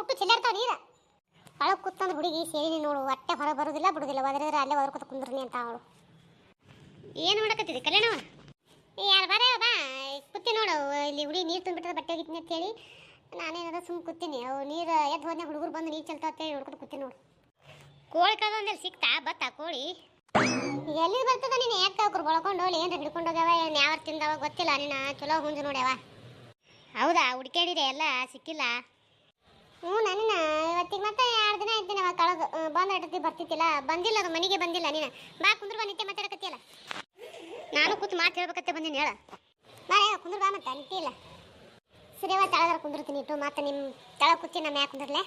ಹುಟ್ಟು ಚೆಲ್ಲಾಡ್ತಾವ ನೀರ ಒಳಗೆ ಕೂತಂದ್ರೆ ಹುಡುಗಿ ಸೇರಿ ನೋಡು ಹೊಟ್ಟೆ ಹೊರಗೆ ಬರೋದಿಲ್ಲ ಬಿಡುದಿಲ್ಲ. ಒದರಿದ್ರೆ ಅಲ್ಲೇ ಒದರ್ಕೊತ ಕುಂದ್ರನಿ ಅಂತ ಅವಳು. ಏನು ಮಾಡಕತ್ತಿದೆ ಕಲ್ಯಾಣವ ಯಾರು ಬರ ಬಾ ಕೂತಿ ನೋಡು ಇಲ್ಲಿ ಹುಡುಗಿ ನೀರು ತುಂಬಿಟ್ಟದ ಬಟ್ಟೆ ಅಂತ ಹೇಳಿ ನಾನೇನದ ಸುಮ್ಮನೆ ಕೂತೀನಿ. ಅವು ನೀರು ಎದ್ದು ಹೋದ್ನೆ ಹುಡುಗರು ಬಂದು ನೀರು ಚೆಲ್ತಾವ ಅಂತೇಳಿ ನೋಡ್ಕೊತ ಕೂತೀನಿ ನೋಡು. ಕೋಳಿ ಕಳ್ದಂದಲ್ಲಿ ಸಿಕ್ತಾ? ಬತ್ತಾ ಕೋಳಿ? ಎಲ್ಲಿ ಬರ್ತದ ನೀನು? ಯಾಕೆ ಅವ್ರು ಬಳ್ಕೊಂಡು ಹೋಗಿ ಏನು ಹಿಡ್ಕೊಂಡು ಹೋಗ್ಯಾವ? ಏನು ಯಾವ ತಿಂದವ ಗೊತ್ತಿಲ್ಲ. ನೀನು ಚಲೋ ಹುಂಜು ನೋಡ್ಯಾವ. ಹೌದಾ? ಹುಡ್ಕ್ಯಾಡಿದೆ ಎಲ್ಲ? ಸಿಕ್ಕಿಲ್ಲ? ಹ್ಞೂ ನನ್ನ ಇವತ್ತಿಗೆ ಮತ್ತೆ ಎರಡು ದಿನ ಆಯ್ತು ನಾವು ಕಳೆದು. ಬಂದ ಬರ್ತಿತ್ತಿಲ್ಲ ಬಂದಿಲ್ಲ ಅದು, ಮನೆಗೆ ಬಂದಿಲ್ಲ ನೀನು. ಬಾ, ಕುಂದ್ರ ಬಾ, ನಿತ್ಯ ಮಾತಾಡಕತ್ತಿಯಲ್ಲ. ನಾನು ಕೂತು ಮಾತು ಹೇಳ್ಬೇಕತ್ತೆ ಬಂದೀನಿ, ಹೇಳ. ಬಾ ಕುಂದ್ರು ಬಾ ಮತ್ತೆ, ನಿತ್ಯ ಸರಿಯವ ತಳದ್ರ ಕುಂದಿರ್ತೀನಿ ಇಟ್ಟು ಮತ್ತೆ ನಿಮ್ಮ ತಳ ಕೂತಿ ನಮ್ಮ ಯಾಕೆ ಕುಂದಿರ್ಲೆ.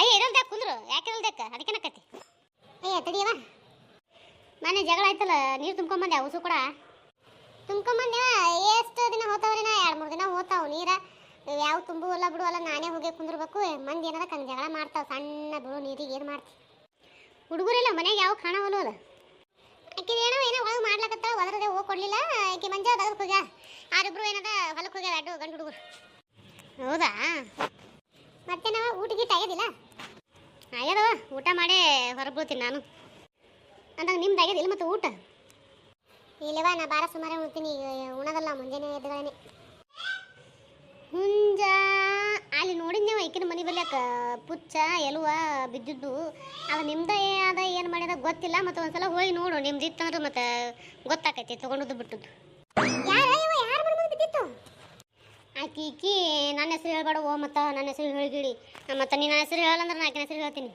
ಅಯ್ಯ, ಇರಲ್ದ ಕುಂದ್ರು. ಯಾಕೆ ಇರಲ್ದಕ್ಕ ಅದಕ್ಕೆ ನಕ್ಕತಿ. ಅಯ್ಯ ತಡಿಯವ ಮನೆ ಜಗಳ ಆಯ್ತಲ್ಲ, ನೀರು ತುಂಬ್ಕೊಂಬಂದೆ ಉಸು ಕೂಡ. ತುಂಬ್ಕೊಂಬಂದೆ ಎಷ್ಟು ದಿನ ಹೋತಾವ್ರಿನ ಎರಡು ಮೂರು ದಿನ ಹೋತಾವ ನೀರ. ಯಾವ ತುಂಬುವಲ್ಲ ಬಿಡುವಲ್ಲ ನಾನೇ ಹೋಗಿ ಕುಂದಿರ್ಬೇಕು. ಮಂದಿ ಏನಾರ ಕಂದು ಜಗಳ ಮಾಡ್ತಾವ, ಸಣ್ಣ ಬಿಡು ನೀರಿಗೆ ಏನು ಮಾಡ್ತಿ? ಹುಡುಗರಿಲ್ಲ ಮನೆಗೆ ಯಾವ ಕಾಣವಲ್ಲ ಅಲ್ಲ ಏನೋ ಏನೋ ಒಳಗೆ ಮಾಡ್ಲಕತ್ತಾಳ, ಒದರದೆ ಹೋಗಿ ಕೊಡಲಿಲ್ಲ. ಆಕೆ ಮಂಜ ಅದಕ್ಕೆ ಹೋಗ್ಯ? ಆರಿಬ್ರು ಏನದ ಹೊಲಕ್ಕೆ ಹೋಗ್ಯ ಅಡ್ಡು ಗಂಡು ಹುಡುಗರು? ಹೌದಾ? ಮತ್ತೆ ನಾವು ಊಟ ಊಟಕ್ಕೆ ಆಗ್ಯದಿಲ್ಲ? ಆಗ್ಯದವ, ಊಟ ಮಾಡೇ ಹೊರಬೀಳ್ತೀನಿ ನಾನು. ಅಂದಾಗ ನಿಮ್ದು ಆಗ್ಯದಿಲ್ಲ ಮತ್ತು ಊಟ? ಇಲ್ಲವ, ನಾ ಬಾರ ಸುಮಾರೇ ಉಣ್ತೀನಿ ಉಣದಲ್ಲ ಮುಂಜಾನೆ ಎದ್ಗಳೇನೆ ಹುಂಜ ಅಲ್ಲಿ ನೋಡಿದ್ನೇವ ಈಕಿನ ಮನೆ ಬರ್ಲ್ಯಾಕ ಪುಚ್ಚ ಎಲುವ ಬಿದ್ದಿದ್ದು. ಅದು ನಿಮ್ದ ಅದ ಏನು ಮಾಡ್ಯದ ಗೊತ್ತಿಲ್ಲ ಮತ್ತೆ ಒಂದ್ಸಲ ಹೋಗಿ ನೋಡು ನಿಮ್ದು ಇತ್ತಂದ್ರೆ ಮತ್ತೆ ಗೊತ್ತಾಕೈತಿ ತಗೊಂಡದ್ದು ಬಿಟ್ಟದ್ದು. ಆಕಿ ಈಕಿ ನನ್ನ ಹೆಸರು ಹೇಳ್ಬೇಡ ಓ ಮತ್ತ ನನ್ನ ಹೆಸರು ಹೇಳಿಗಿಡಿ. ಮತ್ತೆ ನೀನು ನನ್ನ ಹೆಸರು ಹೇಳಂದ್ರೆ ನಾ ಆಕಿನ ಹೆಸರು ಹೇಳ್ತೀನಿ.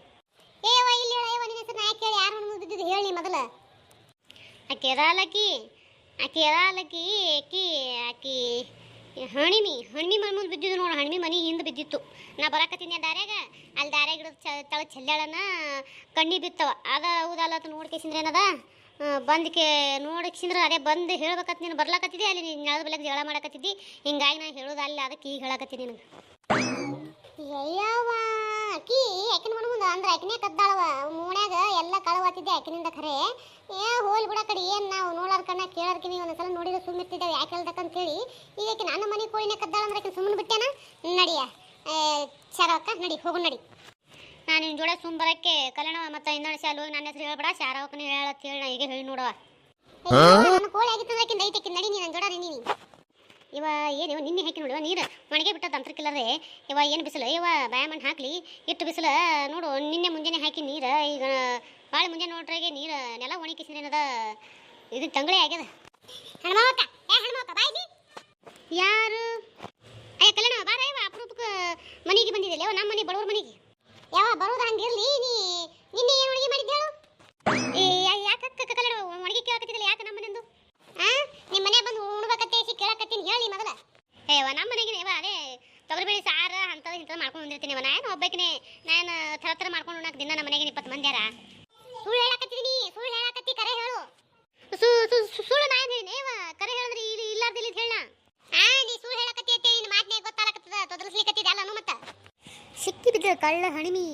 ಏವ ಇಲ್ಲಿ ಹೇಳ ನಿನ್ನ ಹೆಸರು ನಾ ಯಾಕೆ ಹೇಳಿ? ಯಾರು ಬಿದ್ದಿದ್ದು ಹೇಳಿ ಮೊದಲ. ಆಕೆ ಎದಾಲಕ್ಕಿ ಆಕೆ. ಎದಾಲಕ್ಕಿ ಆಕಿ ಆಕಿ. ಹಣಿಮಿ ಹಣಿಮಿ ಮನೆ ಮುಂದೆ ಬಿದ್ದಿದ್ದು ನೋಡು, ಹಣಿಮಿ ಮನೆ ಹಿಂದೆ ಬಿದ್ದಿತ್ತು. ನಾ ಬರಾಕತ್ತೀನಿ ದಾರ್ಯಾಗ. ಅಲ್ಲಿ ದಾರ್ಯಾಗ ಚ ತಳ ಚೆಲ್ಲಾಳನ ಕಣ್ಣಿ ಬಿತ್ತವ. ಆಗ ಹೌದಲ್ಲ ಅಂತ ನೋಡ್ಕೇಸಿಂದ್ರೆ ಏನದ? ಬಂದಕ್ಕೆ ನೋಡಕ್ಸಿಂದ್ರೆ ಅದೇ ಬಂದು ಹೇಳ್ಬೇಕತ್ ನೀನು ಬರ್ಲಾಕತ್ತಿದ್ದೆ, ಅಲ್ಲಿ ನೀನು ನೆಲದ ಬೆಲೆಗೆ ಜಗಳ ಮಾಡಕತ್ತಿದ್ದಿ. ಹಿಂಗಾಗಿ ನಾ ಹೇಳೋದಲ್ಲ ಅದಕ್ಕೆ ಈಗ ಹೇಳಕತ್ತೀನಿ ನಿನಗೆ. ಅಕ್ಕಿ ಆಕಿನ ಮನ ಮುಂದೆ ಅಂದ್ರೆ ಆಕಿನೇ ಕದ್ದಾಳವ. ಮೂಣ್ಯಾಗ ಎಲ್ಲ ಕಳವಾತಿದ್ದೆ ಆಕಿನಿಂದ ಖರೆ. ಏ ಹೋಲ್ ಬಿಡ ಕಡೆ. ಏನು ನಾವು ನೋಡಾರ ಕಣ್ಣ ಕೇಳಾರ್ಕಿನಿ ಒಂದ್ಸಲ ನೋಡಿದ್ರೆ ಸುಮ್ಮಿರ್ತಿದ್ದೇವೆ ಯಾಕೆ ಹೇಳ್ದಕ್ಕಂತೇಳಿ ಈಗ ಆಕಿ ನನ್ನ ಮನೆ ಕೋಳಿನೇ ಕದ್ದಾಳ ಅಂದ್ರೆ ಆಕಿನ ಸುಮ್ಮನೆ ಬಿಟ್ಟೇನ ನಡಿಯ ಶಾರವಕ್ಕ ನಡಿ ಹೋಗು ನಡಿ. ನಾನು ನಿನ್ನ ಜೋಡ ಸುಮ್ ಬರಕ್ಕೆ. ಕಲ್ಯಾಣ ಮತ್ತೆ ಇನ್ನೊಂದು ಶಾಲೆ ಹೋಗಿ ನನ್ನ ಹೆಸರು ಹೇಳ್ಬೇಡ. ಶಾರವಕ್ಕನ ಹೇಳತ್ ಹೇಳಿ ನಾ ಈಗ ಹೇಳಿ ನೋಡವ ನನ್ನ ಕೋಳಿ ಆಗಿತ್ತಂದ್ರೆ ಆಕಿನ ಐತೆ ಆಕಿನ ನಡಿ ನೀನು ನನ್ನ ಜೋಡ ನೀನು ಇವ ಏನು ನಿನ್ನೆ ಹಾಕಿ ನೋಡುವ ನೀರು ಒಣಗೆ ಬಿಟ್ಟದ ಅಂತರ್ಕಿಲ್ಲದೆ ಇವ ಏನು ಬಿಸಿಲು, ಇವ ಬಾಯ ಮಣ್ಣು ಹಾಕ್ಲಿ, ಇಟ್ಟು ಬಿಸಿಲು, ನೋಡು, ನಿನ್ನೆ ಮುಂಜಾನೆ ಹಾಕಿ ನೀರು, ಈಗ ಭಾಳ ಮುಂಜಾನೆ ನೋಡ್ರಾಗೆ ನೀರು, ನೆಲ ಒಣಗಿಸಿದ್ರೆ ಇದು ತಂಗಳೇ ಆಗ್ಯದ. ಹಣ್ಮವಕ್ಕ ಏ ಹಣ್ಮವಕ್ಕ ಬಾಯ್ಲಿ ಯಾರು? ಅಯ್ಯ ಕಲ್ಯಾಣ ಬಾರ, ಇವ ಅಪರೂಪಕ್ಕೆ ಮನೆಗೆ ಬಂದಿದ್ದಿಲ್ಲ ನಮ್ಮ ಮನೆ ಬಡವ್ರ ಮನೆಗೆ. ಯಾವ ಬರೋದು ಹಂಗಿರ್ಲಿ ನೀ? ನಮ್ಮ ಮನೆಗೆ ಇವ ಅದೇ ತೊಗರಿಬೇಳೆ ಸಾರ ಅಂಥದ್ದು ಇಂಥದ್ದು ಮಾಡ್ಕೊಂಡು ಬಂದಿರ್ತೀನಿ ಇವ ಏನು ಒಬ್ಬಕಿನೇ ನಾನು ಥರ ಥರ ಮಾಡ್ಕೊಂಡು ಉಣ್ಣಾಕ ದಿನ ನಮ್ಮ ಮನೆಗೆ ಇಪ್ಪತ್ತು ಮಂದಿ ಯಾರ ಸುಳ್ಳು ಹೇಳಕತ್ತಿದ್ದೀನಿ ಸುಳ್ಳು ಹೇಳಕತ್ತಿ ಕರೆ ಹೇಳು. ಸು ಸು- ಸು- ಸುಳ್ಳು ನಾನು ಹೇಳಿನಿ ಕರೆ ಹೇಳಿದ್ರೆ ಇಲ್ಲಿ ಇಲ್ಲಾರ್ದಿಲ್ಲ ಹೇಳ ಆ ನೀ ಸುಳ್ಳು ಹೇಳಕತ್ತಿ ಅಂತ ನಿನ್ನ ಮಾತನೇ ಗೊತ್ತಾಗತ್ತದ ತೊದಲಿಸ್ಲಿಕತ್ತಿದ್ದೆ ಅಲ್ಲ ಮತ್ತೆ? ಸಿಕ್ಕಿ ಬಿದ್ದ ಕಳ್ಳ ಹಣಿಮಿ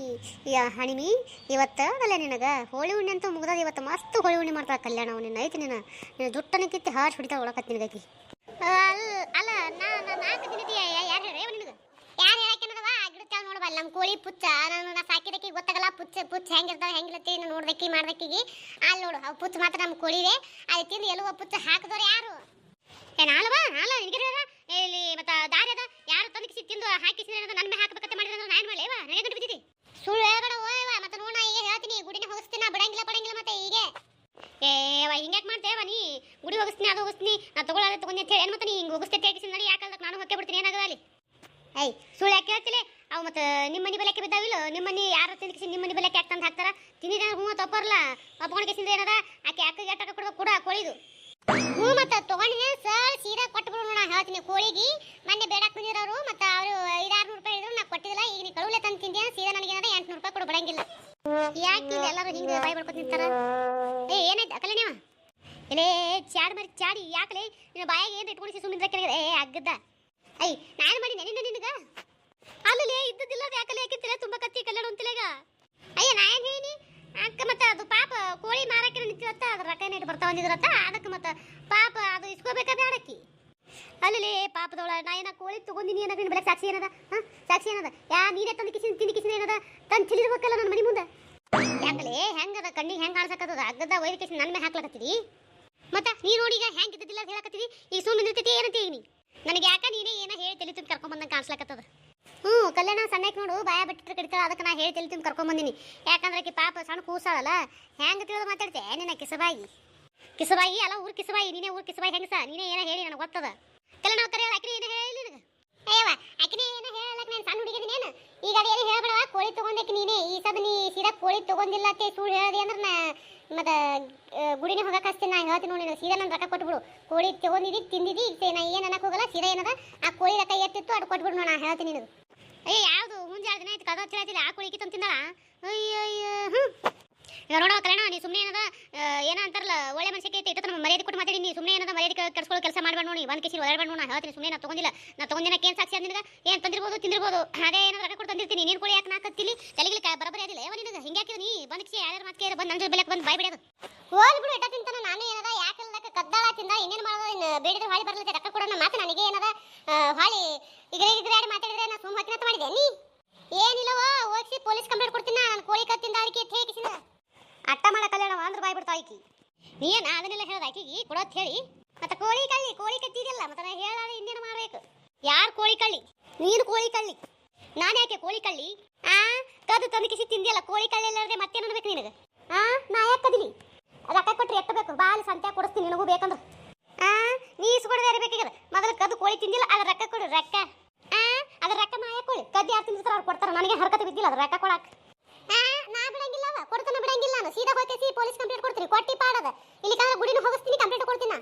ಯಾ ಹಣಿಮಿ ಇವತ್ತ ಅಲ್ಲ ನಿನಗ? ಹೋಳಿ ಹುಣ್ಣಿ ಅಂತೂ ಮುಗ್ದದ ಇವತ್ತು ಮಸ್ತ್ ಹೋಳಿ ಹುಣ್ಣಿ ಮಾಡ್ತಾಳೆ ಕಲ್ಯಾಣ ನಿನ್ನ ಐತಿ ನಿನ್ನ ನಿನ್ನ ದುಟ್ಟನ ಕಿತ್ತಿ ಹಾರ್ಸ್ ಹೊಡಿತಾಳ ಒಳಕತ್ತಿ ಅಲ್ಲ ಅಲ್ಲ ನಾ ನಾ ನಾಲ್ಕು ದಿನದ ಯಾರು ಹೇಳ ನಿನಗೆ ಯಾರು ಹೇಳಕ್ಕೆನದವ ಗಿಡತ್ತಾಳ ನೋಡಬಲ್ಲ ನಮ್ಮ ಕೋಳಿ ಪುಚ್ಚ, ನಾನು ನಾ ಸಾಕಿದಕ್ಕೆ ಗೊತ್ತಾಗಲ್ಲ, ಪುಚ್ಚ ಪುಚ್ಚ ಹೆಂಗಿರ್ತಾವ ಹೆಂಗಿರತ್ತಿ ಇನ್ನು ನೋಡ್ದಕ್ಕಿ ಮಾಡ್ದಕ್ಕಿಗೆ. ಅಲ್ಲಿ ನೋಡು, ಅವು ಪುಚ್ಚ ಮಾತ್ರ ನಮ್ಮ ಕೋಳಿವೆ ಅಲ್ಲಿ ತಿಂದು ಎಲ್ಲೋ ಪುಚ್ಚ ಹಾಕಿದವ್ರು ಯಾರು? ಏನ ಅಲ್ವಾ ಅಲ್ಲ? ನಿನಗೆ ಇಲ್ಲಿ ಮತ್ತೆ ದಾರಿ ಅದ? ಯಾರು ತಂದಿಸಿ ತಿಂದು ಹಾಕಿಸಿ ನನ್ನ ಮೇಲೆ ಹಾಕಬೇಕಂತ ಮಾಡಿದ್ರೆ ನಾನು ಏನು ಮಾಡಲೇವಾ ನನಗೆ ಗಂಟು ಬಿದ್ದಿದ್ದಿ ಸುಳ್ಳು ಹೇಳ್ಬೇಡ ಓಯವ ಮತ್ತೆ ನೋಡ ಈಗ ಹೇಳ್ತೀನಿ ಗುಡಿನ ಹೋಗಿಸ್ತೀನಿ, ನಾ ಬಿಡಂಗಿಲ್ಲ, ಪಡಂಗಿಲ್ಲ ಮತ್ತೆ ಹೀಗೆ. ಏವ ಹಿಂಗ್ಯಾಕ್ ಮಾಡ್ತೇವ ನೀ? ಗುಡಿ ಹೋಗಿಸ್ತೀನಿ, ಅದು ಹೋಗಿಸ್ತೀನಿ, ನಾ ತಗೊಳ್ಳೋದು ತಗೊಂಡು ಅಂತ ಹೇಳಿ, ಏನು ಮತ್ತೆ ನೀ ಹಿಂಗೆ ಹೋಗಿಸ್ತೇ ತೇಗಿಸಿ ನೋಡಿ ಯಾಕಂದ್ರೆ ನಾನು ಹೊಕ್ಕೆ ಬಿಡ್ತೀನಿ, ಏನಾಗದ ಅಲ್ಲಿ? ಐ ಸುಳ್ಳು ಯಾಕೆ ಹೇಳ್ತಿಲೆ ಅವು ಮತ್ತೆ ನಿಮ್ಮ ಮನೆ ಬೆಲೆಕ್ಕೆ ಬಿದ್ದಾವಿಲ್ಲ ನಿಮ್ಮ ಮನೆ ಯಾರು ತಿನ್ಕಿಸಿ ನಿಮ್ಮ ಮನೆ ಬೆಲೆಕ್ಕೆ ಯಾಕೆ ಹಾಕ್ತಾರ? ತಿಂದಿದ ತಪ್ಪರಲ್ಲ ತಪ್ಪರ್ಲ. ಒಪ್ಕೊಂಡಿಸಿಂದ ಏನದ? ಆಕೆ ಅಕ್ಕಗೆ ಎಟ್ಟ ಕೊಡ್ಬೇಕು? ಕೂಡ ಕೋಳಿದು. ಹ್ಞೂ ಮತ್ತೆ ತಗೊಂಡಿನ ಸರ್, ಸೀದಾ ಕೊಟ್ಟು ಬಿಡು ನಾನು ಹೇಳ್ತೀನಿ ಕೋಳಿಗೆ. ಮೊನ್ನೆ ಬೇಡಕ್ಕೆ ಬಂದಿರೋರು ಮತ್ತೆ ಅವರು ಐದಾರು ರೂಪಾಯಿ ಹೇಳಿದ್ರು ನಾ ಕೊಟ್ಟಿಲ್ಲ ಈಗ ನೀ ಕಳುಲೆ ತಂದು ತಿಂದ್ಯಾ? ಸೀದಾ ನನಗೆ ಏನದ? ಎಂಟುನೂರು ರೂಪಾಯಿ ಕೊಡು, ಬಿಡಂಗಿಲ್ಲ. ಯಾಕೆ ಇಲ್ಲ ಎಲ್ಲರೂ ಹಿಂಗೆ ಬಾಯ್ ಬಡ್ಕೊತ ನಿಂತಾರ? ಏ, ಏನಾಯ್ತು ನೀವು ಇಲ್ಲೇ ಚಾಡಿ ಮರಿ, ಚಾಡಿ, ಯಾಕಲೇ? ನಿನ್ನ ಬಾಯಿಗೆ ಏನು ಇಟ್ಕೊಂಡು ಸುಮ್ಮನೆ ಕೆಳಗೆ? ಏ, ಅಗ್ಗದ. ಐ, ನಾನು ಮಾಡಿ ನಿನ್ನ ನಿನಗ ಅಲ್ಲಲೇ ಇದ್ದದಿಲ್ಲ ಅದು ಯಾಕಲೆ ಯಾಕಿತ್ತಿಲ್ಲ ತುಂಬಾ ಕತ್ತಿ ಕಲ್ಯಾಣ ಅಂತಿಲ್ಲ ಅಯ್ಯ ನಾ ಏನು ಹೇಳಿ ಅಕ್ಕ ಮತ್ತೆ ಅದು ಪಾಪ ಕೋಳಿ ಬಂದಿದ್ರತ್ತ ಅದಕ್ಕೆ ಮತ್ತೆ ಪಾಪ ಅದು ಇಸ್ಕೋಬೇಕಾ ಬೇಡಕ್ಕಿ ಅಲ್ಲಿ ಪಾಪದೊಳ, ನಾ ಏನ ಕೋಳಿ ತಗೊಂಡಿನಿ ನಿನ್ನ ಬೆಲೆ ಸಾಕ್ಷಿ ಏನದ? ಹಾ? ಸಾಕ್ಷಿ ಏನದ? ಯಾ, ನೀನೇ ತಂದು ಕಿಸಿನ ತಿಂದು ಕಿಸಿನ ಏನದ? ತಂದು ಚಿಲಿರ್ಬೇಕಲ್ಲ ನನ್ನ ಮನೆ ಮುಂದೆ. ಯಾಕಲೆ ಹೆಂಗದ? ಕಣ್ಣಿಗೆ ಹೆಂಗೆ ಕಾಣಿಸಕತ್ತದ? ಅಗ್ಗದ ವೈರ್ ಕಿಸಿನ ನನ್ನ ಮೇಲೆ ಹಾಕ್ಲಕತ್ತೀರಿ? ಮತ್ತೆ ನೀ ನೋಡಿ ಈಗ ಹೆಂಗ್ ಇದ್ದಿದ್ದಿಲ್ಲ ಅಂತ ಹೇಳಕತ್ತೀರಿ? ಈಗ ಸುಮ್ಮನೆ ನಿಂತೈತಿ ಏನಂತ ನೀ? ನನಗೆ ಯಾಕ ನೀನೇ ಏನ ಹೇಳಿ ತಲೆ ತುಂಬ ಕರ್ಕೊಂಡ್ ಬಂದಂಗೆ ಕಾಣಿಸ್ಲಕತ್ತದ? ಹ್ಞೂ, ಕಲ್ಯಾಣ ಸಣ್ಣಕ್ಕೆ ನೋಡು, ಬಾಯ ಬಿಟ್ಟಿದ್ರೆ ಕಡಿತಾಳ, ಅದಕ್ಕೆ ನಾ ಹೇಳಿ ತಲೆ ತುಂಬ ಕರ್ಕೊಂಬಂದಿನಿ. ಯಾಕಂದ್ರೆ ಆಕಿ ಪಾಪ ಸಣ್ಣ ಕೂಸಾಳಲ್ಲ, ಹೆಂಗೆ ತಿಳಿದು ಮಾತಾಡ್ತೆ ನಿನ್ನ ಕಿಸಬಾಯಿ? ಕಿಸಬಾಯಿ ಅಲ್ಲ ಊರ್ ಕಿಸಬಾಯಿ ನೀನೇ ಊರ್ ಕಿಸಬಾಯಿ ಹೆಂಗಸ? ನೀನೇ ಏನ ಹೇಳಿ ನನಗೆ ಗೊತ್ತದ? ಕಲ್ಲ ನಾವು ಕರೆಯಲ್ಲ ಆಕಿನ ಏನು ಹೇಳಿ ನಿನಗೆ? ಅಯ್ಯವ ಆಕಿನ ಏನ ಹೇಳಕ್ ನಾನು ಸಣ್ಣ ಹುಡುಗಿದಿನೇನು ಈಗ ಅದು ಏನು ಹೇಳ್ಬೇಡವ ಕೋಳಿ ತಗೊಂಡಕ್ಕೆ ನೀನೇ. ಈ ಸದ ನೀ ಸೀದಾ ಕೋಳಿ ತಗೊಂಡಿಲ್ಲ ಅಂತ ಸುಳ್ಳು ಹೇಳ್ದಿ ಅಂದ್ರೆ ನಾ ಮತ್ತೆ ಗುಡಿನೇ ಹೋಗಕ್ಕೆ ಹಚ್ತೀನಿ ನಾ ಹೇಳ್ತೀನಿ ನೋಡಿ ನೀನು ಸೀದಾ ನನ್ನ ರೊಕ್ಕ ಕೊಟ್ಬಿಡು. ಕೋಳಿ ತಗೊಂಡಿದ್ದಿ ತಿಂದಿದ್ದಿ ಈಗ ನಾ ಏನು ಅನ್ನಕ್ಕೆ ಹೋಗಲ್ಲ ಸೀದಾ ಏನದ ಆ ಕೋಳಿ ರೊಕ್ಕ ಎತ್ತಿತ್ತು ಅದು ಕೊಟ್ಬಿಡು ನಾನು ಹೇಳ್ತೀನಿ ನಿನಗೆ. ಅಯ್ಯ ಯಾವುದು? ಮುಂಜಾನೆ ದಿನ ಆಯ್ತು ಕದ ಹೇಳ್ತಿಲ್ಲ ಆ ಕೋಳಿ ಕಿತ್ತಂತ ತಿಂದಾಳ? ಅಯ್ಯೋ ಅಯ್ಯೋ ಹ್ಞೂ ಈಗ ನೋಡೋ ಕಲ್ಯಾಣ ನೀ ಸುಮ್ಮನೆ ಏನದ ಆ, ಏನ ಅಂತಾರಲ್ಲ, ಒಳ್ಳೆ ಮನುಷ್ಯಕ್ಕೆ ಇಟ್ಟು ನಮ್ಮ ಮರ್ಯಾದೆ ಕೊಟ್ಟು ಮಾತಾಡಿ, ನೀ ಸುಮ್ಮನೆ ಏನದ ಮರ್ಯಾದೆ ಕೆಡ್ಸ್ಕೊಳ್ಳೋ ಕೆಲಸ ಮಾಡ್ಬೇಡ ನೋಡಿ, ಒಂದು ಕಿಸಿ ಒಳಗಡೆ ನಾ ಹೇಳ್ತೀನಿ ಸುಮ್ಮನೆ ನಾ ತಗೊಂಡಿಲ್ಲ, ನಾ ತಗೊಂಡಿನ ಏನು ಸಾಕ್ಷಿ ಅಂದಿನ ಏನು ತಂದಿರ್ಬೋದು, ತಿಂದಿರ್ಬೋದು, ಅದೇ ಏನಾದ್ರು ರೊಕ್ಕ ಕೊಟ್ಟು ತಂದಿರ್ತೀನಿ, ನೀನು ಕೂಡ ಯಾಕೆ ನಾಕತ್ತಿಲಿ ತಲೆಗಿಲಿ ತಲೆಗಿಲ್ಲ ಬರಬರಿ ಅದಿಲ್ಲ ಯಾವ ನಿನಗೆ? ಹಿಂಗೆ ಹಾಕಿದ ನೀ? ಬಂದು ಕಿಸಿ ಯಾರು ಮಾತು ಕೇಳಿ ಬಂದು ನನ್ನ ಬೆಲೆ ಬಂದು ಬಾಯ್ ಬಿಡೋದು ಹೋಲ್ ಬಿಡು ಎಟ್ಟ ತಿಂತಾನ, ನಾನು ಏನದ, ಯಾಕೆ ಕದ್ದಾಳ ತಿಂದ, ಇನ್ನೇನು ಮಾಡೋದು ಇನ್ನು ಬೇಡಿದ್ರೆ ಹಾಳಿ ಬರಲಿಲ್ಲ ರೊಕ್ಕ ಕೊಡೋಣ ಮಾತು, ನನಗೆ ಏನದ? ಹಾಳಿ ಈಗ ಇದ್ರಾಡಿ ಮಾತಾಡಿದ್ರೆ ನಾ ಸುಮ್ಮ ಹೊತ್ತಿನಂತ ಮಾಡಿದೆ ನೀ ಏನಿಲ್ಲವ ಹೋಗಿಸಿ ಪೊಲೀಸ್ ಕಂಪ್ಲೇಂಟ್ ಕೊಡ್ತೀನಿ ನಾನು ಕೋಳಿ ಕತ್ತಿಂದ ಅದಕ್ಕೆ ಥೇಕಿಸಿದ ಅಟ್ಟ ಮಾಡ ಕಲ್ಯಾಣ ಅಂದ್ರೆ ಬಾಯ್ ಬಿಡ್ತಾ ಆಕಿ ನೀನ ಅದನ್ನೆಲ್ಲ ಹೇಳ್ದ ಆಕಿಗೆ? ಕೊಡೋತ್ ಹೇಳಿ. ಮತ್ತೆ ಕೋಳಿ ಕಳ್ಳಿ, ಕೋಳಿ ಕತ್ತಿದಿಲ್ಲ ಮತ್ತೆ ನಾ ಹೇಳಾದ್ರೆ ಇನ್ನೇನು ಮಾಡ್ಬೇಕು? ಯಾರು ಕೋಳಿ ಕಳ್ಳಿ? ನೀನು ಕೋಳಿ ಕಳ್ಳಿ. ನಾನು ಯಾಕೆ ಕೋಳಿ ಕಳ್ಳಿ? ಆ ಕದು ತಂದು ಕಿಸಿ ತಿಂದಿಯಲ್ಲ, ಕೋಳಿ ಕಳ್ಳಿ ಇಲ್ಲಾರ್ದೆ ಮತ್ತೆ ಅನ್ಬೇಕು ನಿನಗೆ? ಆ, ನಾ ಯಾಕೆ ಕದಿಲಿ? ರೊಕ್ಕ ಕೊಟ್ರೆ ಎಟ್ಟಬೇಕು ಬಾಲು ಸಂತ್ಯಾಗ ಕೊಡಿಸ್ತೀನಿ ನಿನಗೂ ಬೇಕಂದ್ರೆ. ಆ ನೀ ಇಸ್ಕೊಡದೆ ಇರಬೇಕಾಗ್ಯದ? ಮೊದಲು ಕದ್ದು ಕೋಳಿ ತಿಂದಿಲ್ಲ, ಅದ್ರ ರೊಕ್ಕ ಕೊಡು, ರೊಕ್ಕ. ಆ, ಅದ್ರ ರೊಕ್ಕ ನಾ ಯಾಕೆ ಕೋಳಿ. ಕದ್ದು ಯಾರು ತಿಂದಿರ್ತಾರ ಅವ್ರು ಕೊಡ್ತಾರ. ನನಗೆ ಹರಕತೆ ಬಿದ್ದಿಲ್ಲ ಅದ್ರ ರೊಕ್ಕ ಕೊಡಕ್ಕೆ. ಕೊಡಂಗಿಲ್ಲ ನಾನು. ಸೀದಾ ಹೋಗ್ತೇಸಿ ಪೊಲೀಸ್ ಕಂಪ್ಲೇಂಟ್ ಕೊಡ್ತೀನಿ. ಕೊಟ್ಟಿ ಪಾಡದ. ಇಲ್ಲಿ ಕಂದ್ರೆ ಗುಡಿನ ಹೋಗಿಸ್ತೀನಿ ಕಂಪ್ಲೇಂಟ್ ಕೊಡ್ತೀನಿ?